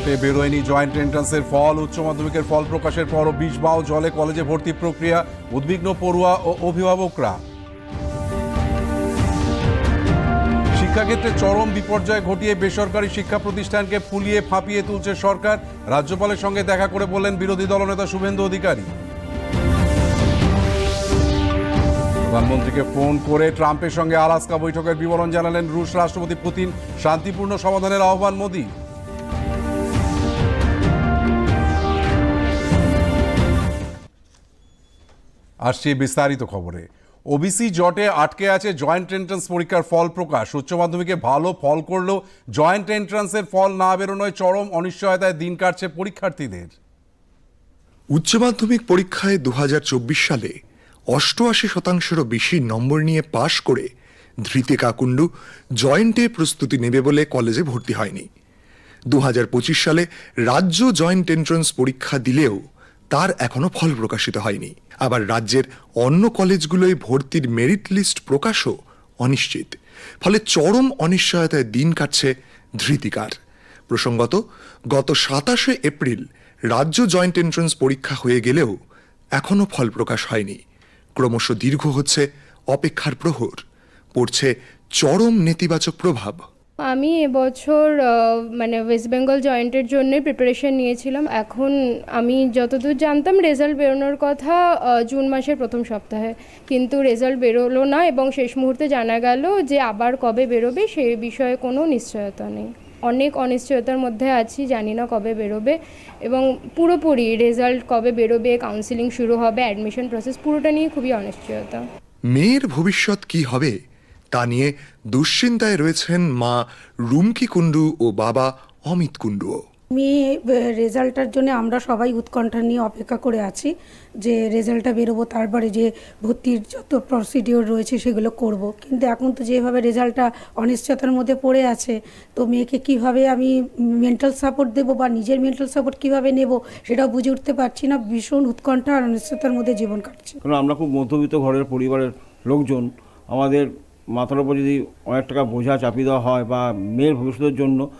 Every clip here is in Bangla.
জটে বেরোয়নি জয়েন্ট এন্ট্রান্সের ফল, উচ্চ মাধ্যমিকের ফল প্রকাশের পরও বিষ বাও জলে কলেজে ভর্তি প্রক্রিয়া, উদ্বিগ্ন পড়ুয়া ও অভিভাবকরা। শিক্ষাক্ষেত্রে চরম বিপর্যয় ঘটিয়ে বেসরকারি শিক্ষা প্রতিষ্ঠানকে ফুলিয়ে ফাঁপিয়ে তুলছে সরকার। রাজ্যপালের সঙ্গে দেখা করে বললেন বিরোধী দলনেতা শুভেন্দু অধিকারী। প্রধানমন্ত্রীকে ফোন করে ট্রাম্পের সঙ্গে আলাস্কা বৈঠকের বিবরণ জানালেন রুশ রাষ্ট্রপতি পুতিন। শান্তিপূর্ণ সমাধানের আহ্বান মোদী আসছি বিস্তারিত খবরে। ওবিসি জটে আটকে আছে জয়েন্ট এন্ট্রান্স পরীক্ষার ফল প্রকাশ। উচ্চ মাধ্যমিকে ভালো ফল করলেও জয়েন্ট এন্ট্রান্সের ফল না বেরোনোয় চরম অনিশ্চয়তায় দিন কাটছে পরীক্ষার্থীদের। উচ্চ মাধ্যমিক পরীক্ষায় দু হাজার চব্বিশ সালে অষ্টআশি শতাংশেরও বেশি নম্বর নিয়ে পাশ করে ধৃতে কাকুণ্ডু জয়েন্টে প্রস্তুতি নেবে বলে কলেজে ভর্তি হয়নি। দু হাজার পঁচিশ সালে রাজ্য জয়েন্ট এন্ট্রান্স পরীক্ষা দিলেও তার এখনও ফল প্রকাশিত হয়নি। আবার রাজ্যের অন্য কলেজগুলোয় ভর্তির মেরিট লিস্ট প্রকাশও অনিশ্চিত। ফলে চরম অনিশ্চয়তায় দিন কাটছে ধৃতিকার। প্রসঙ্গত, গত সাতাশে এপ্রিল রাজ্য জয়েন্ট এন্ট্রান্স পরীক্ষা হয়ে গেলেও এখনও ফল প্রকাশ হয়নি। ক্রমশ দীর্ঘ হচ্ছে অপেক্ষার প্রহর। পড়ছে চরম নেতিবাচক প্রভাব। আমি এবছর মানে ওয়েস্ট বেঙ্গল জয়েন্টের জন্যই প্রিপারেশন নিয়েছিলাম। এখন আমি যতদূর জানতাম রেজাল্ট বেরোনোর কথা জুন মাসের প্রথম সপ্তাহে। কিন্তু রেজাল্ট বেরোলো না এবং শেষ মুহূর্তে জানা গেল যে আবার কবে বেরোবে সে বিষয়ে কোনো নিশ্চয়তা নেই। অনেক অনিশ্চয়তার মধ্যে আছি, জানি না কবে বেরোবে এবং পুরোপুরি রেজাল্ট কবে বেরোবে কাউন্সিলিং শুরু হবে অ্যাডমিশন প্রসেস পুরোটা নিয়ে খুবই অনিশ্চয়তা। মেয়ের ভবিষ্যৎ কি হবে? তা নিয়ে দুশ্চিন্তায় রয়েছেন মা রুমকি কুণ্ডু ও বাবা অমিত কুণ্ডুও। মেয়ে রেজাল্টটার জন্য আমরা সবাই উৎকণ্ঠা নিয়ে অপেক্ষা করে আছি যে রেজাল্টটা বেরোবো তারপরে যে ভর্তির যত প্রসিডিওর রয়েছে সেগুলো করব। কিন্তু এখন তো যেভাবে রেজাল্টটা অনিশ্চয়তার মধ্যে পড়ে আছে তো মেয়েকে কীভাবে আমি মেন্টাল সাপোর্ট দেবো বা নিজের মেন্টাল সাপোর্ট কীভাবে নেব সেটাও বুঝে উঠতে পারছি না। ভীষণ উৎকণ্ঠা আর অনিশ্চয়তার মধ্যে জীবন কাটছে। কারণ আমরা খুব মধ্যবিত্ত ঘরের পরিবারের লোকজন আমাদের মাথার উপর যদি অনেক টাকা বোঝা চাপিয়ে দেওয়া হয় বা মেয়ের ভবিষ্যতের জন্য,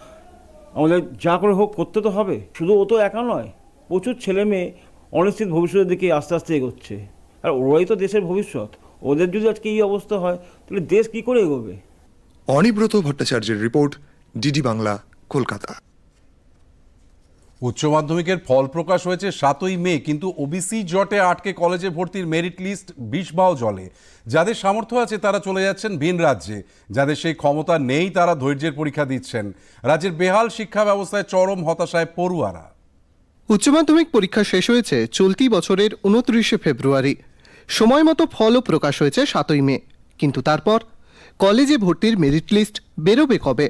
আমাদের যা করে হোক করতে তো হবে। শুধু ও তো একা নয়, প্রচুর ছেলে মেয়ে অনিশ্চিত ভবিষ্যতের দিকে আস্তে আস্তে এগোচ্ছে। আর ওরাই তো দেশের ভবিষ্যৎ। ওদের যদি আজকে এই অবস্থা হয়, তাহলে দেশ কি করে এগোবে? অনিব্রত ভট্টাচার্যের রিপোর্ট ডিডি বাংলা, কলকাতা। উচ্চ মাধ্যমিকের ফল প্রকাশ হয়েছে সাতই মে, কিন্তু ওবিসি জটে আটকে কলেজে ভর্তির মেরিট লিস্ট বিষবাও জলে। যাদের সামর্থ্য আছে তারা চলে যাচ্ছেন ভিন রাজ্যে। যাদের সেই ক্ষমতা নেই তারা ধৈর্যের পরীক্ষা দিচ্ছেন। রাজ্যের বেহাল শিক্ষা ব্যবস্থায় চরম হতাশায় পড়ুয়ারা। উচ্চ মাধ্যমিক পরীক্ষা শেষ হয়েছে চলতি বছরের উনত্রিশে ফেব্রুয়ারি। সময় মতো ফলও প্রকাশ হয়েছে সাতই মে। কিন্তু তারপর? কলেজে ভর্তির মেরিট লিস্ট বেরোবে কবে?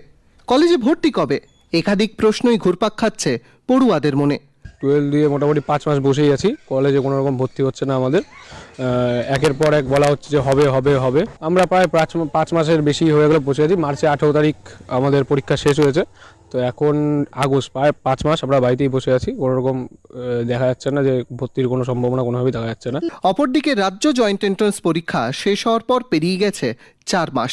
কলেজে ভর্তি কবে? একাধিক প্রশ্নই ঘুরপাক খাচ্ছে পড়ুয়াদের মনে। টুয়েলভ দিয়ে মোটামুটি পাঁচ মাস বসেই আছি কলেজে কোনো রকম ভর্তি হচ্ছে না আমাদের। একের পর এক বলা হচ্ছে যে হবে হবে হবে। আমরা প্রায় পাঁচ পাঁচ মাসের বেশি হয়ে গেলে বসে আছি মার্চে আঠেরো তারিখ আমাদের পরীক্ষা শেষ হয়েছে। তো এখন আগস্ট প্রায় পাঁচ মাস আমরা বাড়িতেই বসে আছি কোনো রকম দেখা যাচ্ছে না যে ভর্তির কোনো সম্ভাবনা কোনোভাবেই দেখা যাচ্ছে না। অপরদিকে রাজ্য জয়েন্ট এন্ট্রান্স পরীক্ষা শেষ হওয়ার পর পেরিয়ে গেছে চার মাস।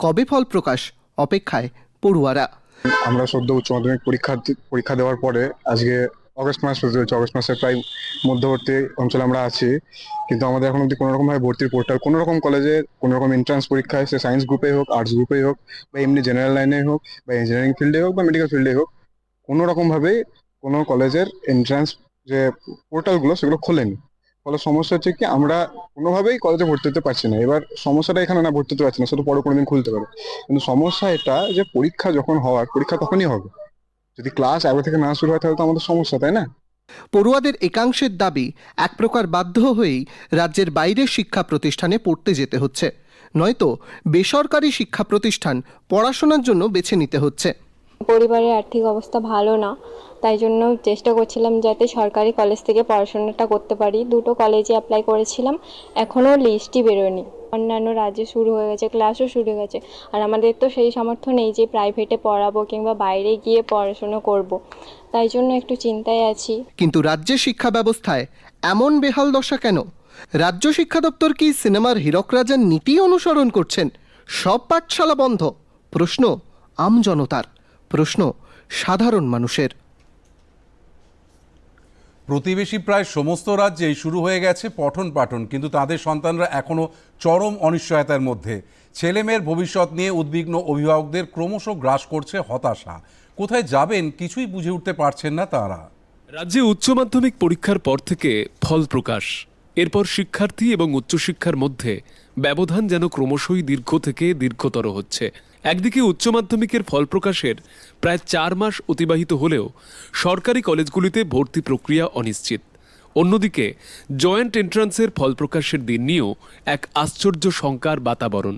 কবে ফল প্রকাশ? অপেক্ষায় পড়ুয়ারা। আমরা সদ্য উচ্চ মাধ্যমিক পরীক্ষা পরীক্ষা দেওয়ার পরে আজকে অগস্ট মাস হয়েছে অগস্ট মাসের প্রায় মধ্যবর্তী অঞ্চলে আমরা আছি। কিন্তু আমাদের এখন অব্দি কোনো রকম ভাবে ভর্তির পোর্টাল কোনো রকম কলেজে কোনো রকম এন্ট্রান্স পরীক্ষায় সে সায়েন্স গ্রুপে হোক আর্টস গ্রুপে হোক, বা এমনি জেনারেল লাইনে হোক, বা ইঞ্জিনিয়ারিং ফিল্ডে হোক, বা মেডিকেল ফিল্ডে হোক, কোনো রকম ভাবে কোনো কলেজের এন্ট্রান্স যে পোর্টালগুলো সেগুলো খোলেনি। ফলে সমস্যা হচ্ছে কি, আমরা কোনোভাবেই কলেজে ভর্তি হতে পারছি না। এবার সমস্যাটা এখানে না ভর্তি হতে পারছি না, সেটা পরে কোনোদিন খুলতে পারে কিন্তু সমস্যা এটা যে পরীক্ষা যখন হওয়ার, পরীক্ষা তখনই হবে। যদি ক্লাস আগে থেকে না শুরু হয়, তাহলে তো আমাদের সমস্যা, তাই না? পড়ুয়াদের একাংশের দাবি, এক প্রকার বাধ্য হয়েই রাজ্যের বাইরের শিক্ষা প্রতিষ্ঠানে পড়তে যেতে হচ্ছে। নয়তো বেসরকারি শিক্ষা প্রতিষ্ঠান পড়াশোনার জন্য বেছে নিতে হচ্ছে। পরিবারের আর্থিক অবস্থা ভালো না, তাই জন্য চেষ্টা করছিলাম যাতে সরকারি কলেজ থেকে পড়াশোনাটা করতে পারি। দুটো কলেজে অ্যাপ্লাই করেছিলাম, এখনও লিস্টই বেরোয়নি। অন্যান্য রাজ্যে শুরু হয়ে গেছে ক্লাসও শুরু হয়ে গেছে। আর আমাদের তো সেই সামর্থ্য নেই যে প্রাইভেটে পড়াবো কিংবা বাইরে গিয়ে পড়াশোনা করব। তাই জন্য একটু চিন্তায় আছি। কিন্তু রাজ্যের শিক্ষা ব্যবস্থায় এমন বেহাল দশা কেন? রাজ্য শিক্ষা দপ্তর কি সিনেমার হীরক রাজার নীতি অনুসরণ করছেন? সব পাঠশালা বন্ধ। প্রশ্ন আমজনতার প্রশ্ন সাধারণ মানুষের। প্রতিবেশী প্রায় সমস্ত রাজ্যেই শুরু হয়ে গেছে পঠন পাঠন কিন্তু তাদের সন্তানরা এখনও চরম অনিশ্চয়তার মধ্যে। ছেলেমেয়ের ভবিষ্যৎ নিয়ে উদ্বিগ্ন অভিভাবকদের ক্রমশ গ্রাস করছে হতাশা। কোথায় যাবেন কিছুই বুঝে উঠতে পারছেন না তারা। রাজ্যে উচ্চ মাধ্যমিক পরীক্ষার পর থেকে ফল প্রকাশ। এরপর শিক্ষার্থী এবং উচ্চশিক্ষার মধ্যে ব্যবধান যেন ক্রমশই দীর্ঘ থেকে দীর্ঘতর হচ্ছে। একদিকে উচ্চ মাধ্যমিকের ফল প্রকাশের প্রায় চার মাস অতিবাহিত হলেও সরকারি কলেজগুলিতে ভর্তি প্রক্রিয়া অনিশ্চিত। অন্যদিকে জয়েন্ট এন্ট্রান্সের ফল প্রকাশের দিন নিয়েও এক আশ্চর্য শঙ্কার বাতাবরণ।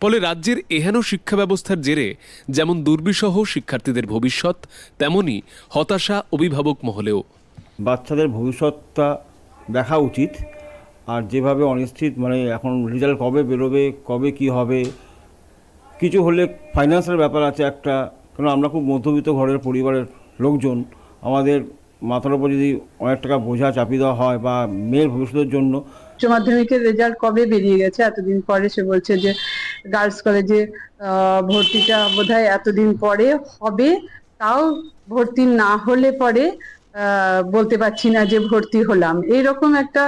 ফলে রাজ্যের এহেন শিক্ষা ব্যবস্থার জেরে যেমন দুর্বিষহ শিক্ষার্থীদের ভবিষ্যৎ, তেমনি হতাশা অভিভাবক মহলেও। বাচ্চাদের ভবিষ্যৎটা দেখা উচিত। আর যেভাবে অনিশ্চিত মানে এখন রেজাল্ট কবে বেরোবে, কবে কি হবে কিছু হলে ফাইন্যান্সের ব্যাপার আছে একটা কারণ আমরা খুব মধ্যবিত্ত ঘরের পরিবারের লোকজন। আমাদের মাথার উপর যদি অনেক টাকা বোঝা চাপিয়ে দেওয়া হয় বা মেয়ের ভবিষ্যতের জন্য। উচ্চ মাধ্যমিকের রেজাল্ট কবে বেরিয়ে গেছে? এতদিন পরে সে বলছে যে গার্লস কলেজে ভর্তিটা বোধহয় এতদিন পরে হবে। তাও ভর্তি না হলে পরে বলতে পারছি না যে ভর্তি হলাম। এইরকম একটা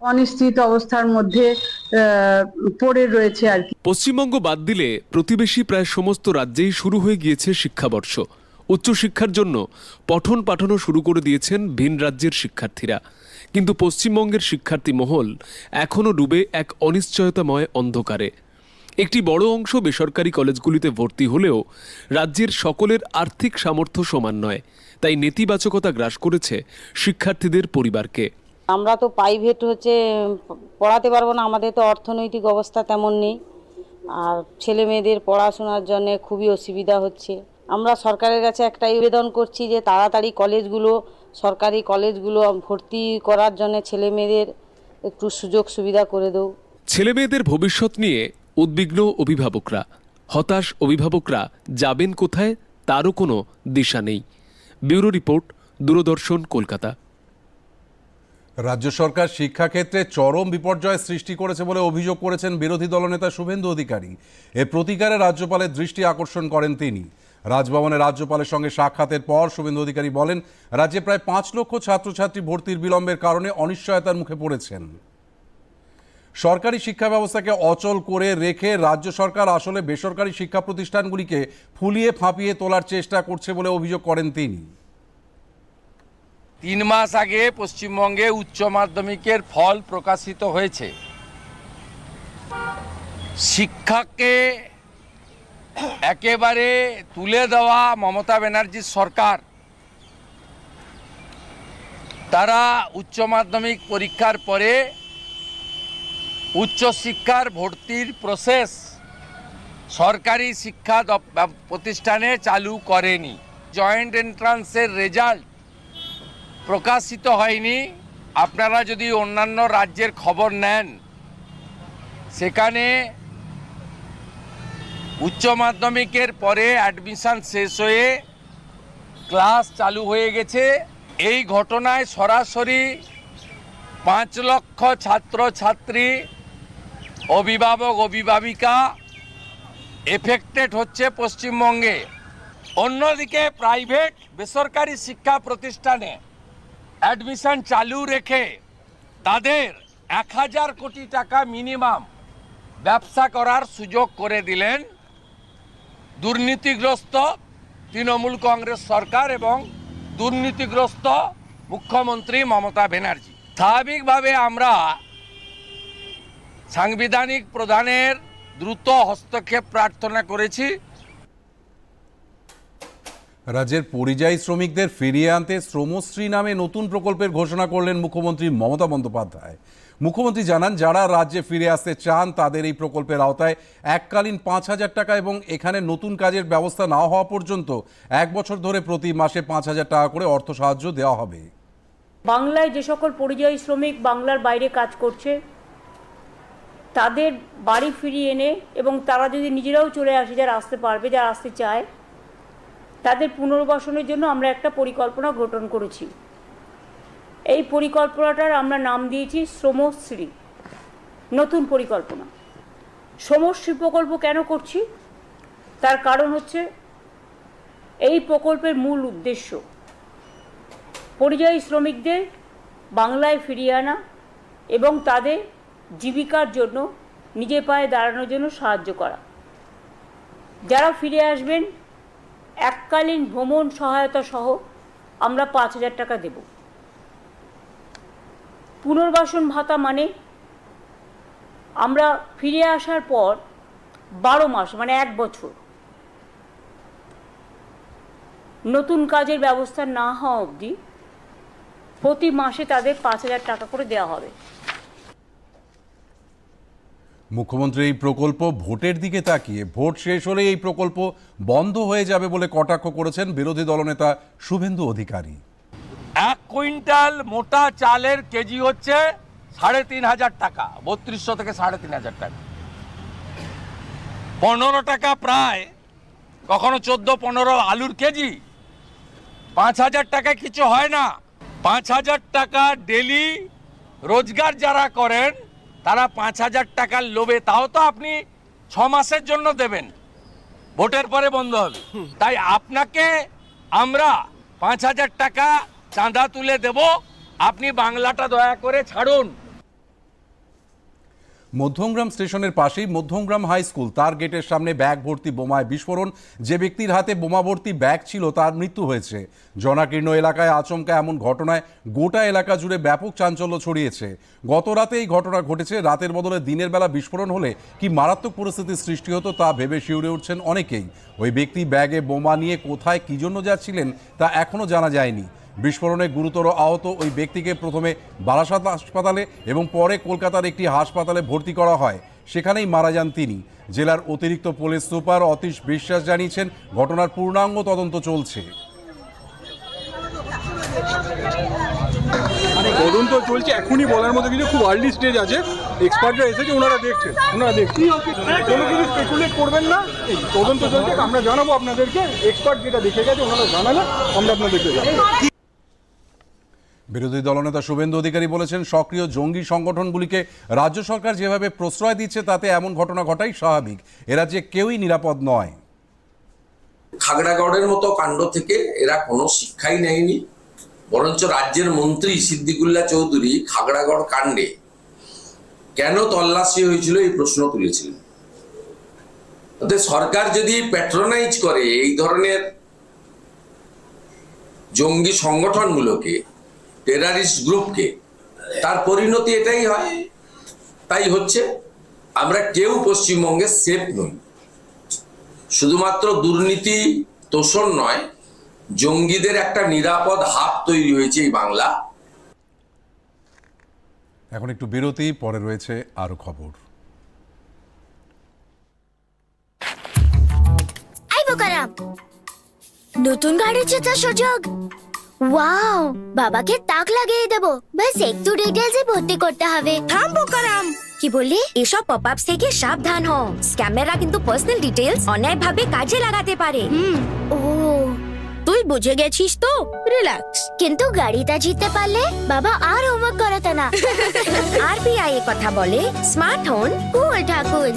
অনিশ্চিত অবস্থার মধ্যে পড়ে রয়েছে আর কি। পশ্চিমবঙ্গ বাদ দিলে প্রতিবেশী প্রায় সমস্ত রাজ্যেই শুরু হয়ে গিয়েছে শিক্ষাবর্ষ। উচ্চশিক্ষার জন্য পঠন পাঠনও শুরু করে দিয়েছেন ভিন রাজ্যের শিক্ষার্থীরা। কিন্তু পশ্চিমবঙ্গের শিক্ষার্থী মহল এখনও ডুবে এক অনিশ্চয়তাময় অন্ধকারে। একটি বড় অংশ বেসরকারি কলেজগুলিতে ভর্তি হলেও রাজ্যের সকলের আর্থিক সামর্থ্য সমান নয়। তাই নেতিবাচকতা গ্রাস করেছে শিক্ষার্থীদের পরিবারকে। আমরা তো প্রাইভেট হচ্ছে, পড়াতে পারব না, আমাদের তো অর্থনৈতিক অবস্থা তেমন নেই। আর ছেলে মেয়েদের পড়াশোনার জন্য খুবই অসুবিধা হচ্ছে। আমরা সরকারের কাছে একটাই আবেদন করছি যে তাড়াতাড়ি কলেজগুলো, সরকারি কলেজগুলো ভর্তি করার জন্য ছেলে মেয়েদের একটু সুযোগ সুবিধা করে দেও। ছেলেমেয়েদের ভবিষ্যৎ নিয়ে উদ্বিগ্ন অভিভাবকরা, হতাশ অভিভাবকরা যাবেন কোথায় তারও কোনো দিশা নেই। Bureau report, Doordarshan, Kolkata. রাজ্য সরকার শিক্ষাক্ষেত্রে চরম বিপর্যয় সৃষ্টি করেছে বলে অভিযোগ করেছেন বিরোধী দলনেতা শুভেন্দু অধিকারী। এ প্রতিকারে রাজ্যপালের দৃষ্টি আকর্ষণ করেন তিনি। রাজভবনে রাজ্যপালের সঙ্গে সাক্ষাতের পর শুভেন্দু অধিকারী বলেন, রাজ্যে প্রায় পাঁচ লক্ষ ছাত্রছাত্রী ভর্তির বিলম্বের কারণে অনিশ্চয়তার মুখে পড়েছেন। সরকারি শিক্ষা ব্যবস্থাকে অচল করে রেখে রাজ্য সরকার আসলে বেসরকারি শিক্ষা প্রতিষ্ঠানগুলিকে ফুলিয়ে ফাঁপিয়ে তোলার চেষ্টা করছে বলে অভিযোগ করেন তিনি। তিন মাস আগে পশ্চিমবঙ্গে উচ্চ মাধ্যমিকের ফল প্রকাশিত হয়েছে। শিক্ষাকে একেবারে তুলে দেওয়া মমতা ব্যানার্জির সরকার। তারা উচ্চ মাধ্যমিক পরীক্ষার পরে উচ্চশিক্ষার ভর্তির প্রসেস সরকারি শিক্ষা প্রতিষ্ঠানে চালু করেনি। জয়েন্ট এন্ট্রান্সের রেজাল্ট প্রকাশিত হয়নি। আপনারা যদি অন্যান্য রাজ্যের খবর নেন, সেখানে উচ্চ মাধ্যমিকের পরে অ্যাডমিশন শেষ হয়ে ক্লাস চালু হয়ে গেছে। এই ঘটনায় সরাসরি পাঁচ লক্ষ ছাত্র ছাত্রী অভিভাবক, অভিভাবিকা এফেক্টেড হচ্ছে পশ্চিমবঙ্গে। অন্যদিকে প্রাইভেট বেসরকারি শিক্ষা প্রতিষ্ঠানে অ্যাডমিশন চালু রেখে তাদের এক হাজার কোটি টাকা মিনিমাম ব্যবসা করার সুযোগ করে দিলেন দুর্নীতিগ্রস্ত তৃণমূল কংগ্রেস সরকার এবং দুর্নীতিগ্রস্ত মুখ্যমন্ত্রী মমতা ব্যানার্জি। স্বাভাবিকভাবে আমরা সাংবিধানিক প্রধানের দ্রুত হস্তক্ষেপ প্রার্থনা করেছি। রাজ্যের পরিযায়ী শ্রমিকদের ফিরিয়ে আনতে শ্রমশ্রী নামে নতুন প্রকল্পের ঘোষণা করলেন মুখ্যমন্ত্রী মমতা বন্দ্যোপাধ্যায়। মুখ্যমন্ত্রী জানান, যারা রাজ্যে ফিরে আসতে চান, তাদের এই প্রকল্পের আওতায় এককালীন পাঁচ হাজার টাকা এবং এখানে নতুন কাজের ব্যবস্থা না হওয়া পর্যন্ত এক বছর ধরে প্রতি মাসে পাঁচ হাজার টাকা করে অর্থ সাহায্য দেওয়া হবে। বাংলায় যে সকল পরিযায়ী শ্রমিক বাংলার বাইরে কাজ করছে, তাদের বাড়ি ফিরিয়ে এনে এবং তারা যদি নিজেরাও চলে আসে, যারা আসতে পারবে, যারা আসতে চায় তাদের পুনর্বাসনের জন্য আমরা একটা পরিকল্পনা গঠন করেছি। এই পরিকল্পনাটার আমরা নাম দিয়েছি শ্রমশ্রী। নতুন পরিকল্পনা। শ্রমশ্রী প্রকল্প কেন করছি? তার কারণ হচ্ছে এই প্রকল্পের মূল উদ্দেশ্য। পরিযায়ী শ্রমিকদের বাংলায় ফিরিয়ে আনা এবং তাদের জীবিকার জন্য নিজের পায়ে দাঁড়ানোর জন্য সাহায্য করা। যারা ফিরে আসবেন এককালীন ভ্রমণ সহায়তা সহ আমরা পাঁচ হাজার টাকা দেব। পুনর্বাসন ভাতা মানে আমরা ফিরে আসার পর বারো মাস মানে এক বছর নতুন কাজের ব্যবস্থা না হওয়া অবধি প্রতি মাসে তাদের পাঁচ হাজার টাকা করে দেওয়া হবে। মুখ্যমন্ত্রী, এই প্রকল্প ভোটের দিকে তাকিয়ে, ভোট শেষ হলে এই প্রকল্প বন্ধ হয়ে যাবে বলে কটাক্ষ করেছেন বিরোধী দলনেতা শুভেন্দু অধিকারী। এক কুইন্টাল মোটা চালের কেজি হচ্ছে সাড়ে তিন হাজার টাকা, বত্রিশশো থেকে সাড়ে তিন হাজার টাকা। পনেরো টাকা প্রায়, কখনো চোদ্দ, পনেরো আলুর কেজি। পাঁচ হাজার টাকা কিছু হয় না। পাঁচ হাজার টাকা ডেলি রোজগার যারা করেন তারা পাঁচ হাজার টাকার লোভে, তাও তো আপনি ছ মাসের জন্য দেবেন। ভোটের পরে বন্ধ হবে। তাই আপনাকে আমরা পাঁচ হাজার টাকা চাঁদা তুলে দেব। আপনি বাংলাটা দয়া করে ছাড়ুন। মধ্যমগ্রাম স্টেশনের পাশেই মধ্যমগ্রাম হাই স্কুল। তার গেটের সামনে ব্যাগ ভর্তি, বোমায় বিস্ফোরণ। যে ব্যক্তির হাতে বোমা ভর্তি ব্যাগ ছিল, তার মৃত্যু হয়েছে। জনাকীর্ণ এলাকায় আচমকা এমন ঘটনায় গোটা এলাকা জুড়ে ব্যাপক চাঞ্চল্য ছড়িয়েছে। গত রাতে এই ঘটনা ঘটেছে। রাতের বদলে দিনের বেলা বিস্ফোরণ হলে কি মারাত্মক পরিস্থিতির সৃষ্টি হতো তা ভেবে শিউরে উঠছেন অনেকেই। ওই ব্যক্তি ব্যাগে বোমা নিয়ে কোথায় কী জন্য যাচ্ছিলেন তা এখনও জানা যায়নি। বিস্ফোরণে গুরুতর আহত ওই ব্যক্তিকে প্রথমে বারাসাত হাসপাতালে এবং পরে কলকাতার একটি হাসপাতালে ভর্তি করা হয়। সেখানেই মারা যান তিনি। জেলার অতিরিক্ত পুলিশ সুপার অতীশ বিশ্বাস জানিয়েছেন ঘটনার পূর্ণাঙ্গ তদন্ত চলছে। তদন্ত চলছে এখনই বলার মতো কিছু খুব আর্লি স্টেজ আছে। এক্সপার্টরা এসেছে ওনারা দেখছেন ওনারা দেখছেন কোনো কিছু স্পেকুলেট করবেন না। এই তদন্ত চলছে আমরা জানাব আপনাদেরকে। এক্সপার্ট যেটা দেখে গেছে ওনারা জানালে আমরা আপনাদেরকে জানাব। বিরোধী দলনেতা শুভেন্দু অধিকারী বলেছেন, সক্রিয় জঙ্গি সংগঠনগুলিকে রাজ্য সরকার যেভাবে প্রশ্রয় দিচ্ছে, তাতে এমন ঘটনা ঘটাই স্বাভাবিক। এ রাজ্যে কেউই নিরাপদ নয়। খাগড়াগড়ের মতো কাণ্ড থেকে এরা কোনো শিক্ষাই নেয়নি। বরঞ্চ রাজ্যের মন্ত্রী সিদ্দিকুল্লাহ চৌধুরী খাগড়াগড় কাণ্ডে কেন তল্লাশি হয়েছিল এই প্রশ্ন তুলেছিলেন। সরকার যদি প্যাট্রোনাইজ করে এই ধরনের জঙ্গি সংগঠনগুলোকে টেরারিস্ট গ্রুপকে তার পরিণতি এটাই হয়। তাই হচ্ছে আমরা কেউ পশ্চিমবঙ্গে সেফ নই। শুধুমাত্র দুর্নীতি তোষণ নয় জঙ্গিদের একটা নিরাপদ হাত তৈরি হয়েছে এই বাংলা। এখন একটু বিরতি পরে রয়েছে আরও খবর। নতুন গাড়ি জেতার সুযোগ। ওয়াও বাবাকে তাক লাগিয়ে দেব। ব্যাস একটু ডিটেলসে ভর্তি করতে হবে। থাম বোকারাম। কি বললি? এসব পপ আপস থেকে সাবধান হও স্ক্যামেররা কিন্তু পার্সোনাল ডিটেলস অন্যায়ভাবে কাজে লাগাতে পারে। ও। তুই বুঝে গেছিস তো? রিল্যাক্স কিন্তু গাড়িটা জিততে পারলে বাবা আর হোমওয়ার্ক করাতে না। আরবিআই কথা বলে স্মার্ট হন কুল ঠাকুর।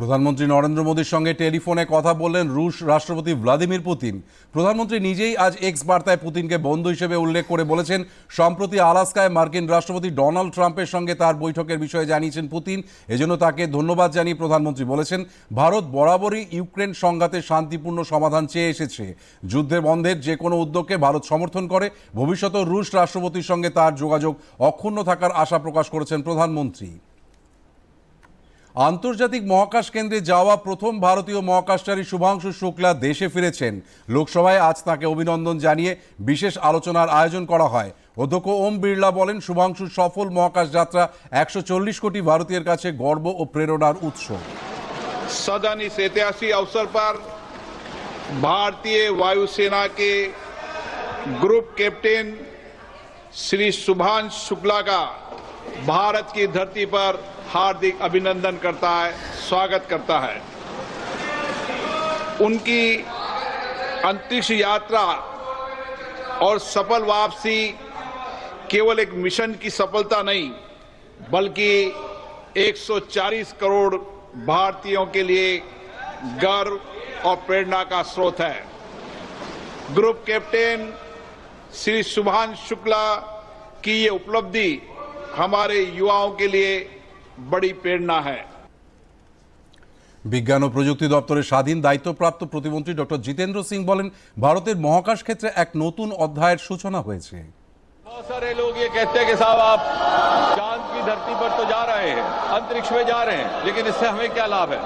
প্রধানমন্ত্রী নরেন্দ্র মোদীর সঙ্গে টেলিফোনে কথা বললেন রুশ রাষ্ট্রপতি ভ্লাদিমির পুতিন। প্রধানমন্ত্রী নিজেই আজ এক্স বার্তায় পুতিনকে বন্ধু হিসেবে উল্লেখ করে বলেছেন, সম্প্রতি আলাস্কায় মার্কিন রাষ্ট্রপতি ডোনাল্ড ট্রাম্পের সঙ্গে তার বৈঠকের বিষয়ে জানিয়েছেন পুতিন। এজন্য তাকে ধন্যবাদ জানিয়ে প্রধানমন্ত্রী বলেছেন, ভারত বরাবরই ইউক্রেন সংঘাতের শান্তিপূর্ণ সমাধান চেয়ে এসেছে। যুদ্ধের বন্ধের যে কোনো উদ্যোগকে ভারত সমর্থন করে, ভবিষ্যতেও রুশ রাষ্ট্রপতির সঙ্গে তার যোগাযোগ অক্ষুণ্ণ থাকার আশা প্রকাশ করেছেন প্রধানমন্ত্রী। আন্তর্জাতিক মহাকাশ কেন্দ্রে যাওয়া প্রথম ভারতীয় মহাকাশচারী শুভাংশু শুক্লা দেশে ফিরেছেন লোকসভায় আজ তাকে অভিনন্দন জানিয়ে বিশেষ আলোচনার আয়োজন করা হয় অধ্যক্ষ ওম বিড়লা বলেন শুভাংশুর সফল মহাকাশ যাত্রা একশো চল্লিশ কোটি ভারতীয়ের কাছে গর্ব ও প্রেরণার উৎস सदन इस ऐतिहासिक अवसर पर भारतीय वायुसेना के ग्रुप कैप्टन श्री सुभाष शुक्ला का भारत की धरती पर हार्दिक अभिनंदन करता है, स्वागत करता है। उनकी अंतरिक्ष यात्रा और सफल वापसी केवल एक मिशन की सफलता नहीं, बल्कि 140 करोड़ भारतीयों के लिए गर्व और प्रेरणा का स्रोत है। ग्रुप कैप्टन श्री सुभाष शुक्ला की ये उपलब्धि हमारे युवाओं के लिए बड़ी प्रेरणा है বিজ্ঞান ও প্রযুক্তি দপ্তরের স্বাধীন দায়িত্বপ্রাপ্ত প্রতিমন্ত্রী ডক্টর জিতেন্দ্র সিং বলেন ভারতের মহাকাশ ক্ষেত্রে এক নতুন অধ্যায়ের সূচনা হয়েছে बहुत सारे लोग ये कहते हैं कि साहब आप चांद की धरती पर तो जा रहे हैं अंतरिक्ष में जा रहे हैं लेकिन इससे हमें क्या लाभ है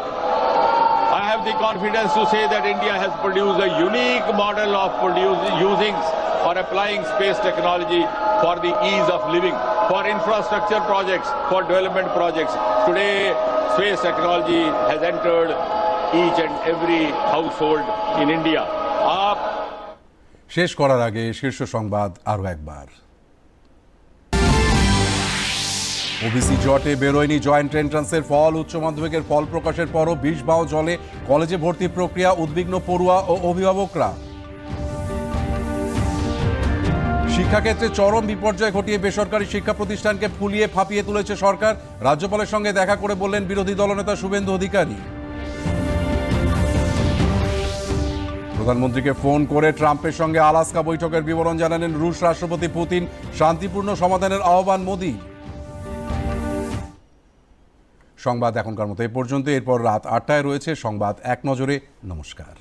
I have the confidence to say that India has produced a unique model of produce, using or applying space technology for the ease of living, for infrastructure projects, for development projects. Today, space technology has entered each and every household in India. आप শেষ করার আগে শীর্ষ সংবাদ আরও একবার ওবিসি জটে বেরোয়নি জয়েন্ট এন্ট্রান্সের ফল উচ্চ মাধ্যমিকের ফল প্রকাশের পরও বিষ বাও জলে কলেজে ভর্তি প্রক্রিয়া উদ্বিগ্ন পড়ুয়া ও অভিভাবকরা শিক্ষাক্ষেত্রে চরম বিপর্যয় ঘটিয়ে বেসরকারি শিক্ষা প্রতিষ্ঠানকে ফুলিয়ে ফাঁপিয়ে তুলেছে সরকার। রাজ্যপালের সঙ্গে দেখা করে বললেন বিরোধী দলনেতা শুভেন্দু অধিকারী। প্রধানমন্ত্রীকে ফোন করে ট্রাম্পের সঙ্গে আলাস্কা বৈঠকের বিবরণ জানালেন রুশ রাষ্ট্রপতি পুতিন। শান্তিপূর্ণ সমাধানের আহ্বান মোদী। সংবাদ এখনকার মতো এ পর্যন্ত। এরপর রাত আটটায় রয়েছে সংবাদ এক নজরে। নমস্কার।